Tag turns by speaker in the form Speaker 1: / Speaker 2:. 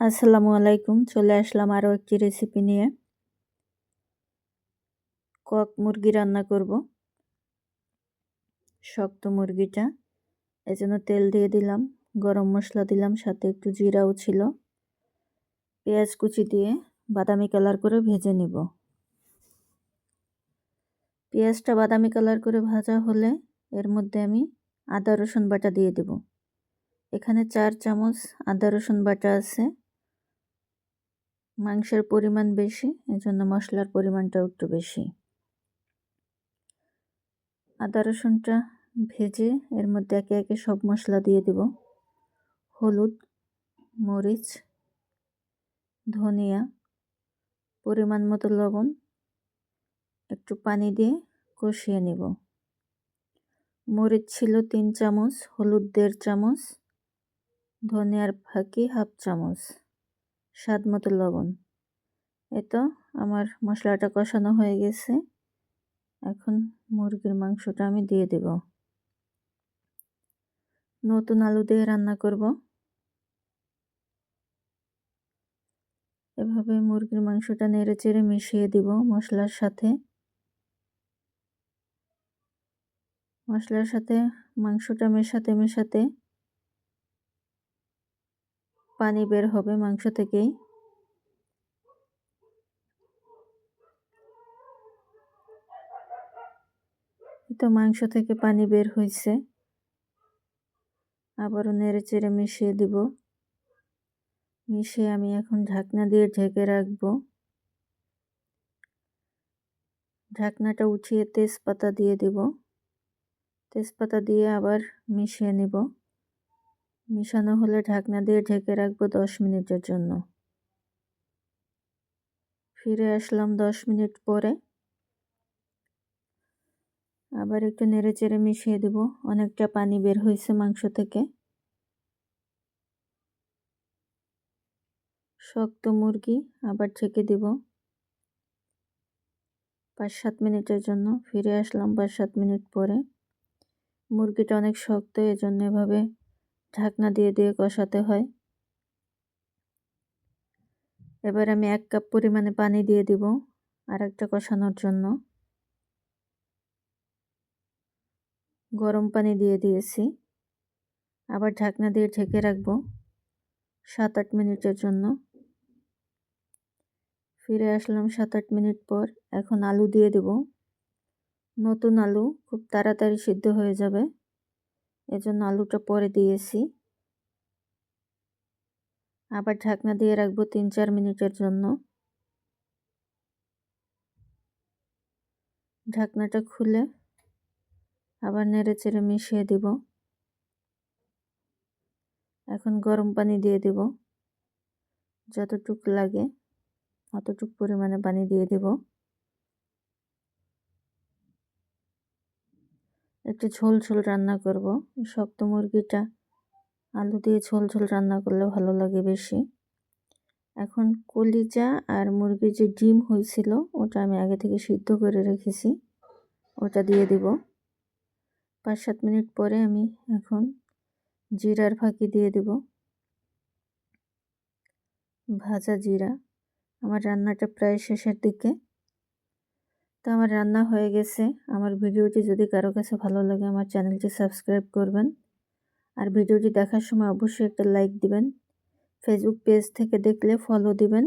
Speaker 1: আসসালামু আলাইকুম। চলে আসলাম আরও একটি রেসিপি নিয়ে। কক মুরগি রান্না করব। শক্ত মুরগিটা। এজন্য তেল দিয়ে দিলাম, গরম মশলা দিলাম, সাথে একটু জিরাও ছিল। পেঁয়াজ কুচি দিয়ে বাদামি কালার করে ভেজে নিব। পেঁয়াজটা বাদামি কালার করে ভাজা হলে এর মধ্যে আমি আদা রসুন বাটা দিয়ে দেব। এখানে চার চামচ আদা রসুন বাটা আছে। মাংসের পরিমাণ বেশি, এজন্য মশলার পরিমাণটাও একটু বেশি। আদা, রসুনটা ভেজে এর মধ্যে একে একে সব মশলা দিয়ে দেব। হলুদ, মরিচ, ধনিয়া, পরিমাণ মতো লবণ, একটু পানি দিয়ে কষিয়ে নেব। মরিচ ছিল তিন চামচ, হলুদ দেড় চামচ, ধনিয়ার ফাঁকি হাফ চামচ। স্বাদ মতো লবণ। এতো আমার মশলাটা কষানো হয়ে গেছে। এখন মুরগির মাংসটা আমি দিয়ে দেব। নতুন আলু দিয়ে রান্না করব। এভাবে মুরগির মাংসটা নেড়ে চেড়ে মিশিয়ে দিব মশলার সাথে। মশলার সাথে মাংসটা মেশাতে মেশাতে পানি বের হবে মাংস থেকেই। তো মাংস থেকে পানি বের হয়েছে আবারও নেড়ে চেড়ে মিশিয়ে দিব। মিশিয়ে আমি এখন ঢাকনা দিয়ে ঢেকে রাখব। ঢাকনাটা উঠিয়ে তেজপাতা দিয়ে দেব। তেজপাতা দিয়ে আবার মিশিয়ে নিব। মিশানো হলে ঢাকনা দিয়ে ঢেকে রাখব দশ মিনিটের জন্য। ফিরে আসলাম দশ মিনিট পরে। আবার একটু নেড়ে চেড়ে মিশিয়ে দেব, অনেকটা পানি বের হয়েছে মাংস থেকে। শক্ত মুরগি আবার ঢেকে দেব। পাঁচ সাত মিনিটের জন্য ফিরে আসলাম পাঁচ সাত মিনিট পরে। মুরগিটা অনেক শক্ত, এজন্য এভাবে ঢাকনা দিয়ে দিয়ে কষাতে হয়। এবার আমি এক কাপ পরিমাণে পানি দিয়ে দিব আর একটা কষানোর জন্য। গরম পানি দিয়ে দিয়েছি। আবার ঢাকনা দিয়ে ঢেকে রাখব সাত আট মিনিটের জন্য। ফিরে আসলাম সাত আট মিনিট পর। এখন আলু দিয়ে দেব। নতুন আলু খুব তাড়াতাড়ি সিদ্ধ হয়ে যাবে। এজন্য আলুটা পরে দিয়েছি। আবার ঢাকনা দিয়ে রাখব তিন চার মিনিটের জন্য। ঢাকনাটা খুলে আবার নেড়ে চেড়ে মিশিয়ে দিব। এখন গরম পানি দিয়ে দেব। যতটুক লাগে অতটুক পরিমাণে পানি দিয়ে দেব। একটু ঝোল ঝোল রান্না করব। শক্ত মুরগিটা আলু দিয়ে ঝোল ঝোল রান্না করলে ভালো লাগে বেশি। এখন কলিজা আর মুরগির যে ডিম হয়েছিল, ওটা আমি আগে থেকে সিদ্ধ করে রেখেছি। ওটা দিয়ে দিব। পাঁচ সাত মিনিট পরে আমি এখন জিরার ফাঁকি দিয়ে দেব। ভাজা জিরা। আমার রান্নাটা প্রায় শেষের দিকে। তো আমার রান্না হয়ে গেছে। আমার ভিডিওটি যদি কারও কাছে ভালো লাগে, আমার চ্যানেলটি সাবস্ক্রাইব করবেন। আর ভিডিওটি দেখার সময় অবশ্যই একটা লাইক দিবেন। ফেসবুক পেজ থেকে দেখলে ফলো দিবেন।